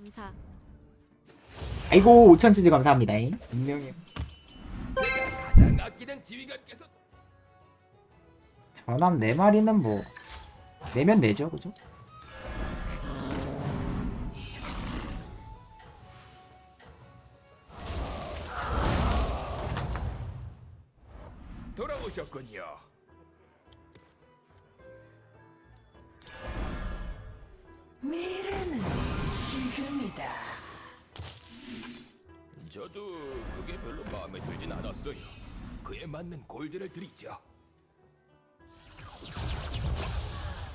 감사. 아이고 5천 치즈 감사합니다. 분명히 가장 아끼는 지휘관께서 전함 네 마리는 뭐 내면 내죠, 그죠? 돌아오셨군요. 미래 는 지금이다. 저도 그게 별로 마음에 들진 않았어요. 그에 맞는 골드를 드리죠.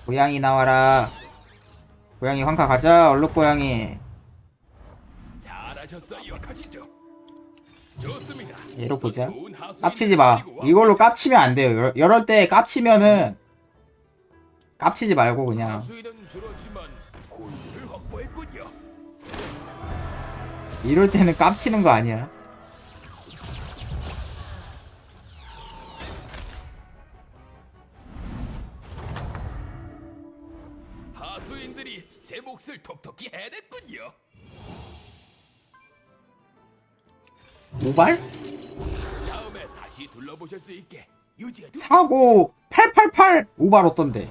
고양이 나와라. 고양이 황카 가자. 얼룩 고양이. 잘하셨어요. 가시죠. 좋습니다. 얘로 보자. 깝치지 마. 이걸로. 깝치면 안 돼요. 이럴 때 깝치면은 깝치지 말고 그냥 이럴 때는 깝치는 거 아니야. 하수인들이 제 몫을 톡톡히 해냈군요. 모발? 다음에 다시 둘러보실 수 있게 유지해두. 사고 888 오발 어떤데?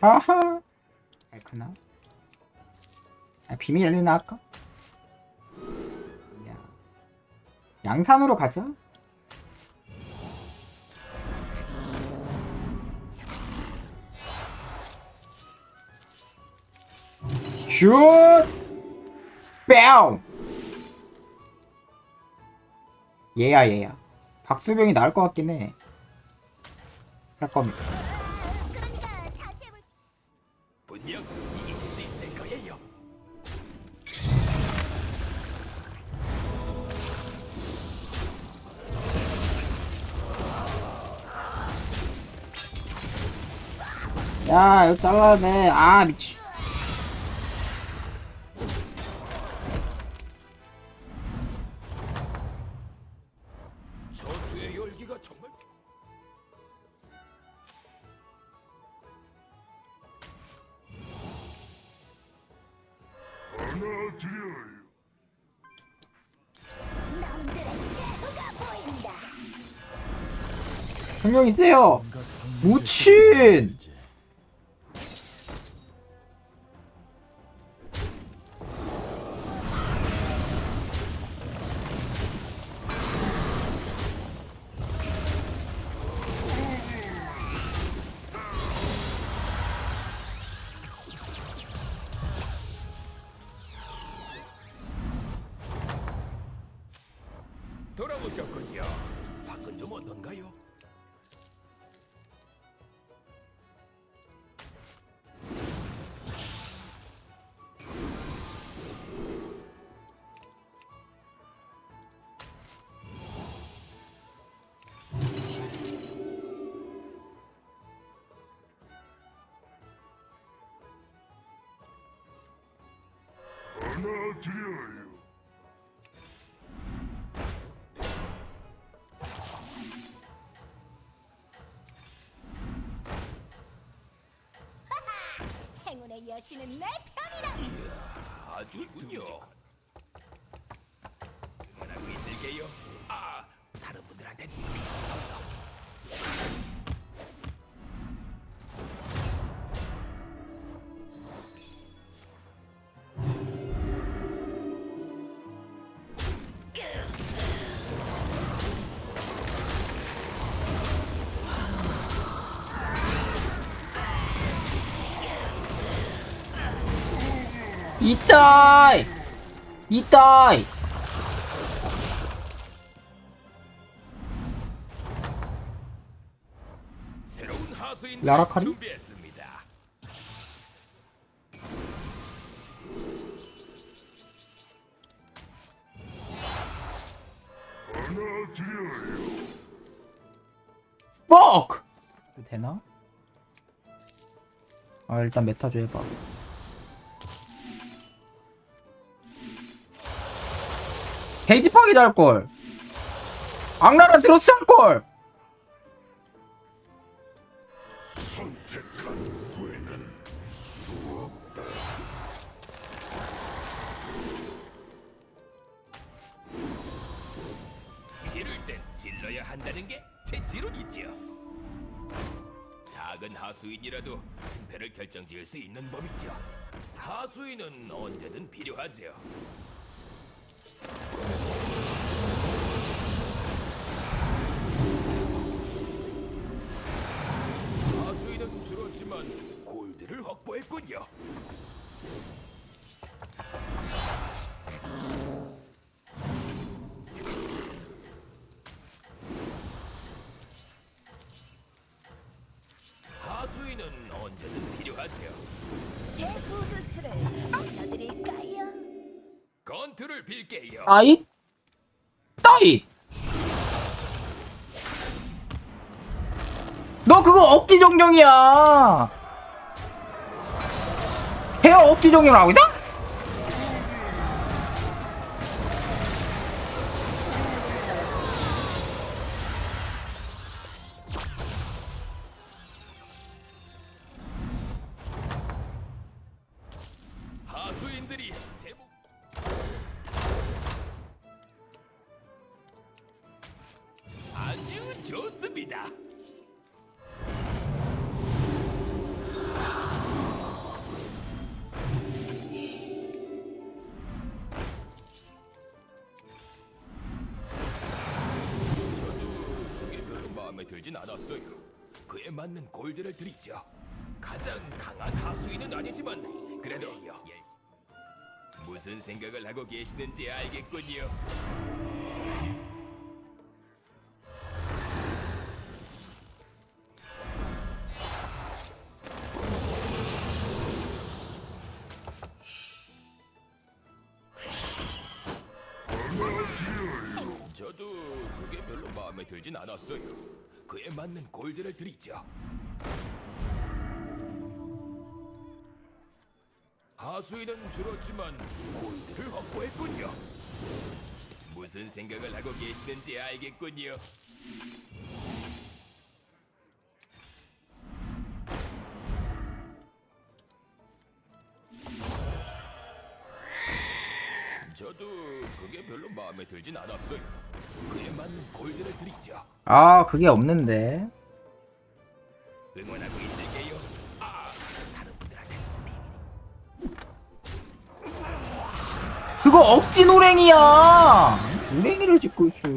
아하. 알크나? 아, 비밀이나 할까? 야. 양산으로 가자. 슛! 뺨! 얘야 얘야. 박수병이 나을 것 같긴 해. 할 겁니다. 야, 이거 잘라야 돼. 아, 미치. 전투의 열기가 정말 분명히 세요. 무친. 오셨군요. 밖은 좀 어떤가요? 행운의 여신은 내 편이다. 아주군요. 응원하고 있을게요. 아, 다른 분들한테 이따 fuck. 되나? 아, 일단 메타조 해봐. 데이지 파괴자 할 걸. 악랄한 드로스 할 걸. 지를 땐 질러야 한다는 게제 지론이죠. 작은 하수인이라도 승패를 결정지을 수 있는 법이죠. 하수인은 언제든 필요하죠. 하 수인은 줄었지만 골드를 확보했군요. 하수인은 언제든 필요하죠. 제 부두수를 알려드릴까요? 건투를 빌게요. 아잇 따잇 너 그거 억지 정령이야 헤어 억지 정령을 하고 있다? 좋습니다. 들진 않았어요. 그에 맞는 골드를 드리죠. 가장 강한 하수인은 아니지만 그래도 예. 무슨 생각을 하고 계시는지 알겠군요. 저도 그게 별로 마음에 들진 않았어요. 그에 맞는 골드를 드리죠. 하수인은 줄었지만 골드를 확보했군요. 무슨 생각을 하고 계시는지 알겠군요. 저도 그게 별로 마음에 들진 않았어요. 아 그게 없는데 응원하고 있을게요. 아, 다른 분들한테. 그거 억지 노랭이야 노랭이를 짓고 있어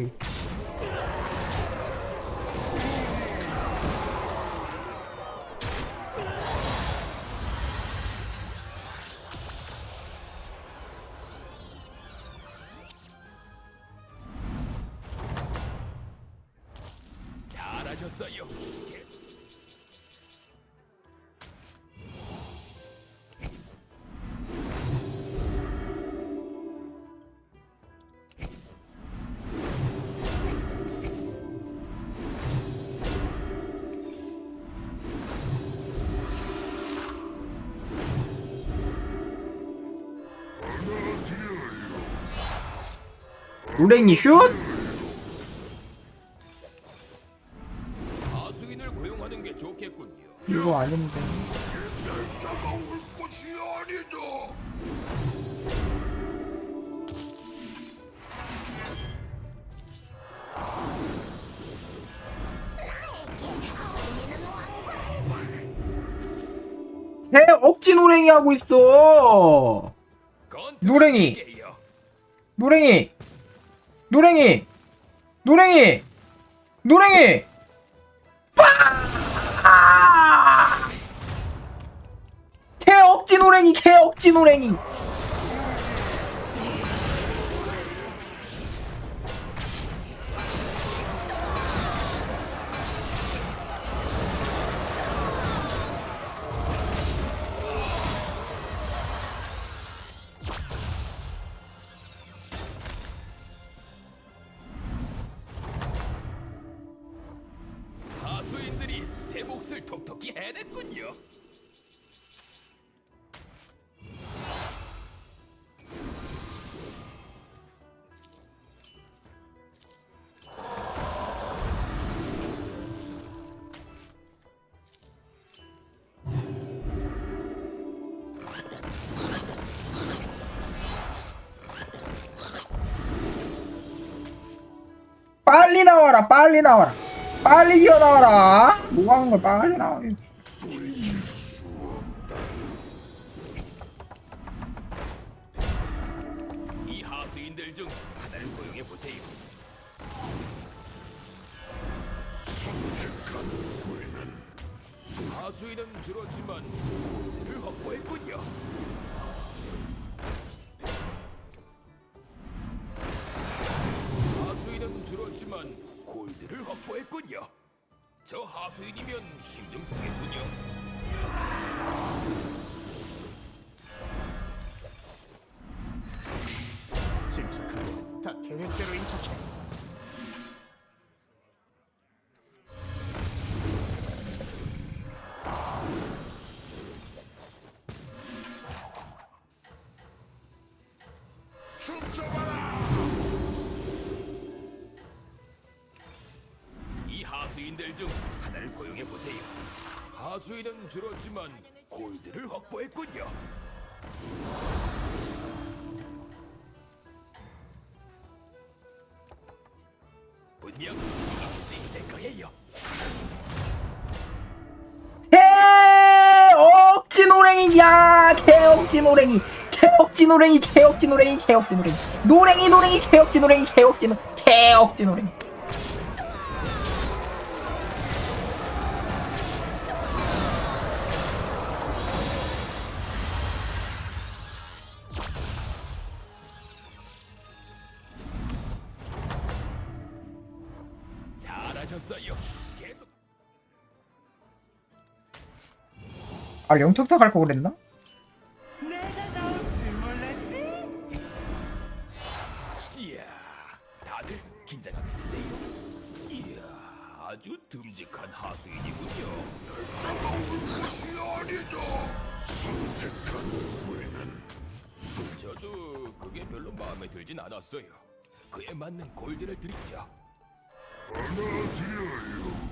노랭이 슛? 하수인을 고용하는 게 좋겠군요. 이거 아닌데 해 억지 노랭이 하고 있어 노랭이. 노랭이. 노랭이. 노랭이. 노랭이. 빠! 개 억지 노랭이 개 억지 노랭이 빨리 나와라 빨리 나와라. 빨리 기어 나와라. 뭐 하는 걸 빨리 나와 줄었지만 골드를 확보했군요. 저 하수인이면 힘 좀 쓰겠군요. 하수인들 중 하나를 고용해 보세요. 하수인은 줄었지만 골드를 확보했군요. 분명 이길 수 있을 거예요. 개억지 노랭이 야 개억지 노랭이 개억지 노랭이 개억지 노랭이 개억지 노랭이 노랭이 노랭이 개억지 노랭이 개억지 노 개억지 노랭이 아 영턱턱 할거 그랬나? 내가 나올지 몰랐지? 이야, 다들 긴장하겠는데요. 이야, 아주 듬직한 하수인이군요. 저도 그게 별로 마음에 들진 않았어요. 그에 맞는 골드를 드리죠. 이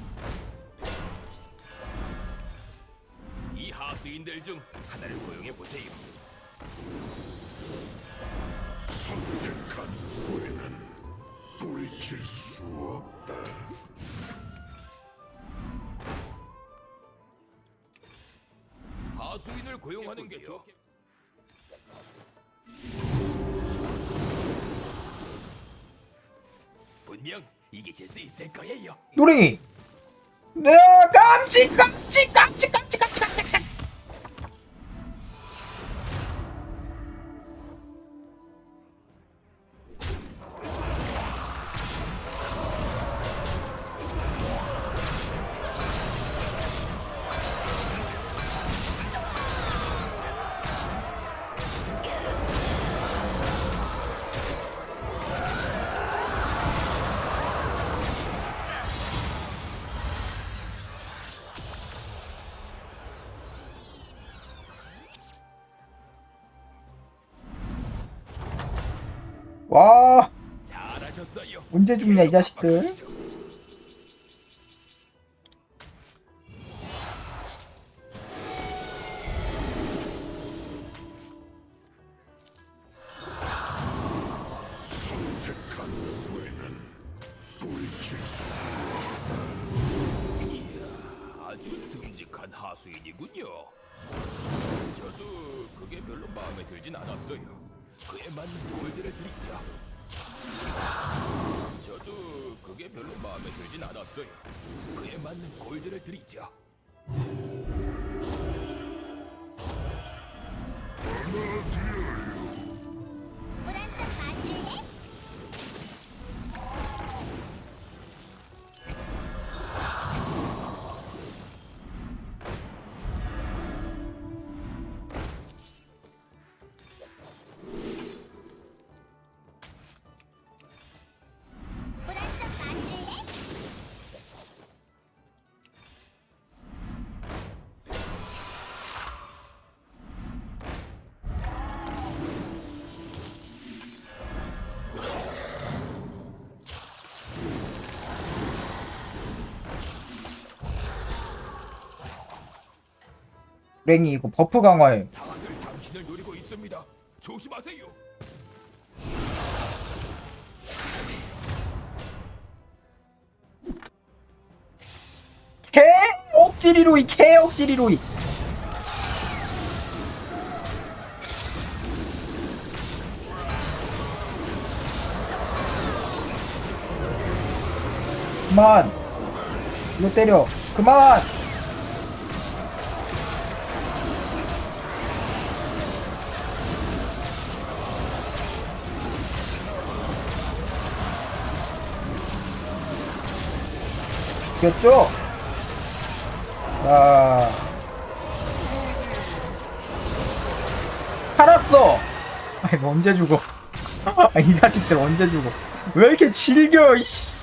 하수인들 중 하나를 고용해 보세요. 하수인을 고용하는 게 좋겠. 분명 이기실 수 있을 거예요. 노랭이 네 깜찍 깜찍 깜찍 깜찍 깜찍 깜찍 와. 언제 죽냐 이 자식들 그에 맞는 골드를 드리죠. 노 랭이 이거 버프 강화에 다들 당신을 노리고 있습니다. 조심하세요. 개 억지리로이 개 억지리로이. 그만. 이거 때려. 그만. 이겼죠? 자. 살았어! 아이 뭐 언제 죽어? 아, 이 자식들 언제 죽어? 왜 이렇게 질겨 이씨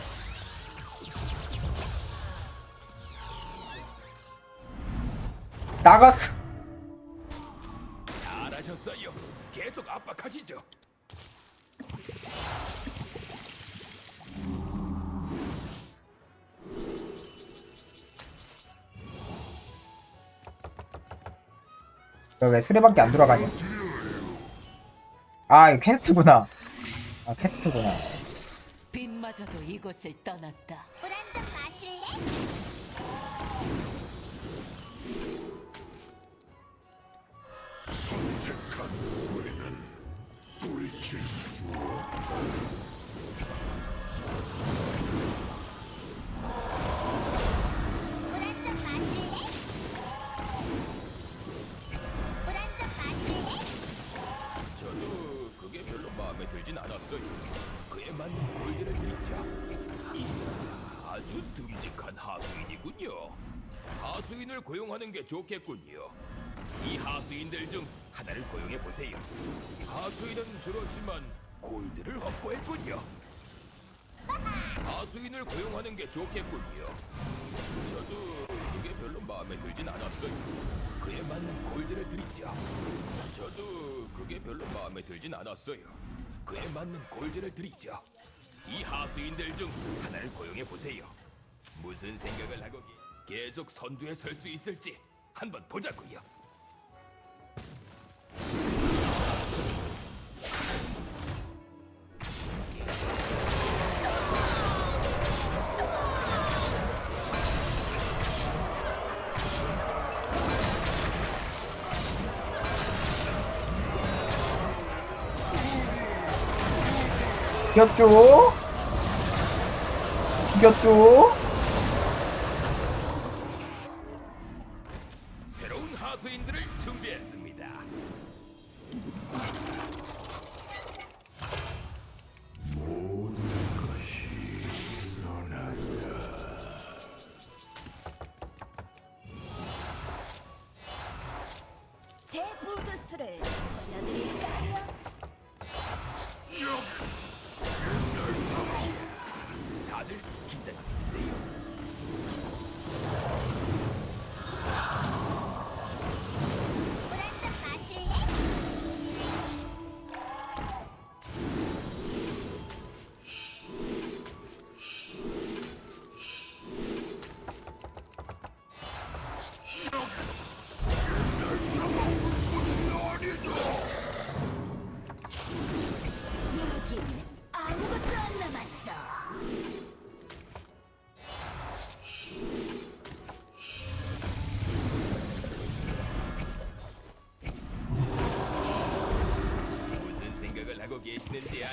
왜 수레밖에 안 돌아가냐? 아, 이거 퀘스트구나. 아, 퀘스트구나. 빛마저도 이곳을 떠났다. 물한잔 마실래? 물 들진 않았어요. 그에 맞는 골드를 드리죠. 이야, 아주 듬직한 하수인이군요. 하수인을 고용하는 게 좋겠군요. 이 하수인들 중 하나를 고용해 보세요. 하수인은 줄었지만 골드를 확보했군요. 하수인을 고용하는 게 좋겠군요. 저도 그게 별로 마음에 들진 않았어요. 그에 맞는 골드를 드리죠. 저도 그게 별로 마음에 들진 않았어요. 그에 맞는 골드를 드리죠. 이 하수인들 중 하나를 고용해 보세요. 무슨 생각을 하고 계- 계속 선두에 설 수 있을지 한번 보자고요. 이겼죠? 이겼죠?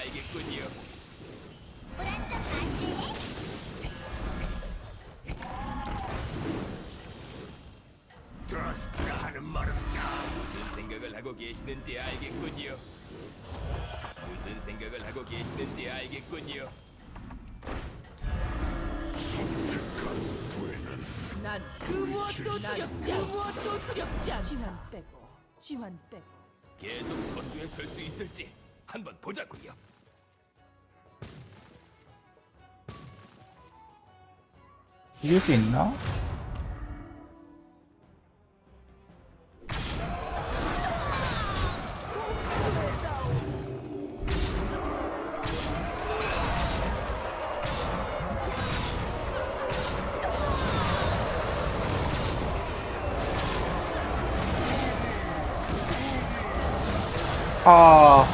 알겠군요. 물한잔 마실래? 드러스트가 하는 말은 무슨 생각을 하고 계시는지 알겠군요. 무슨 생각을 하고 계시는지 알겠군요. 난그 무엇도 두렵지 않. 그 무엇도 두렵지 않. 지환 빼고, 지환 빼고. 계속 선두에 설 수 있을지 한번 보자고요. 이길 수 있나? 아.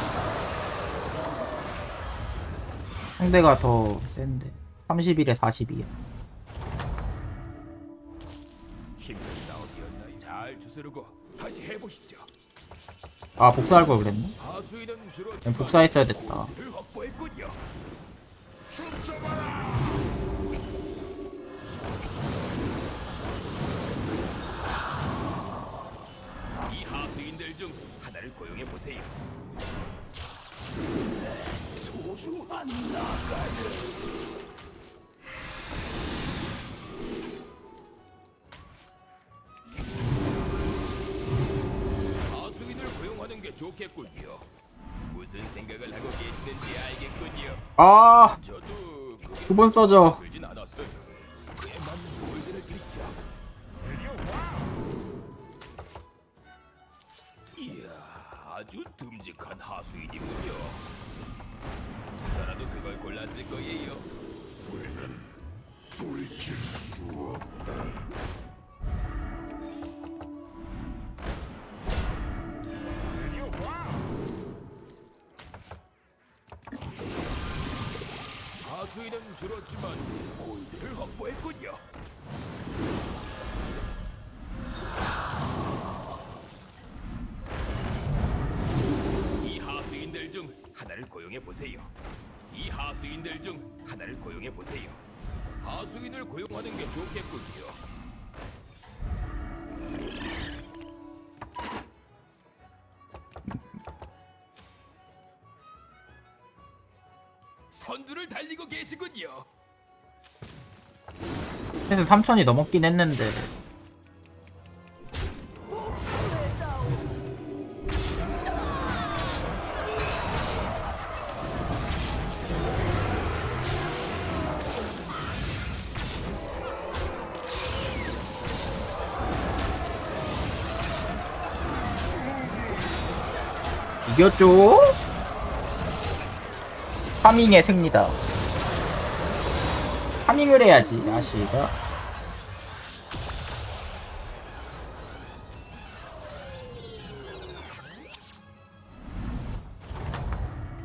상대가 더 센데. 31에 42야 잘 주스르고 다시 해보시죠. 아 복사할 걸 그랬네 하수인은 주로 그냥 복사했어야 됐다 확보했군요. 이 하수인들 중 하나를 고용해 보세요. 소중한 나가는 좋겠군요. 무슨 생각을 하고 계시는지 알겠군요. 아 저도 그게 두 번 써줘 들진 않았어요. 그에 맞는 골드를 드리죠. 이야, 아주 듬직한 하수인이군요. 저라도 그걸 골랐을 거예요. 돌이킬 수 없다. 수인은 줄었지만 골드를 확보했군요. 이 하수인들 중 하나를 고용해 보세요. 이 하수인들 중 하나를 고용해 보세요. 하수인을 고용하는 게 좋겠군요. 선두를 달리고 계시군요. 그래서 3천이 넘었긴 했는데 이겼죠? 파밍의 승리다. 파밍을 해야지 아시가.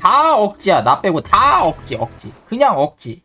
다 억지야. 나 빼고 다 억지 억지. 그냥 억지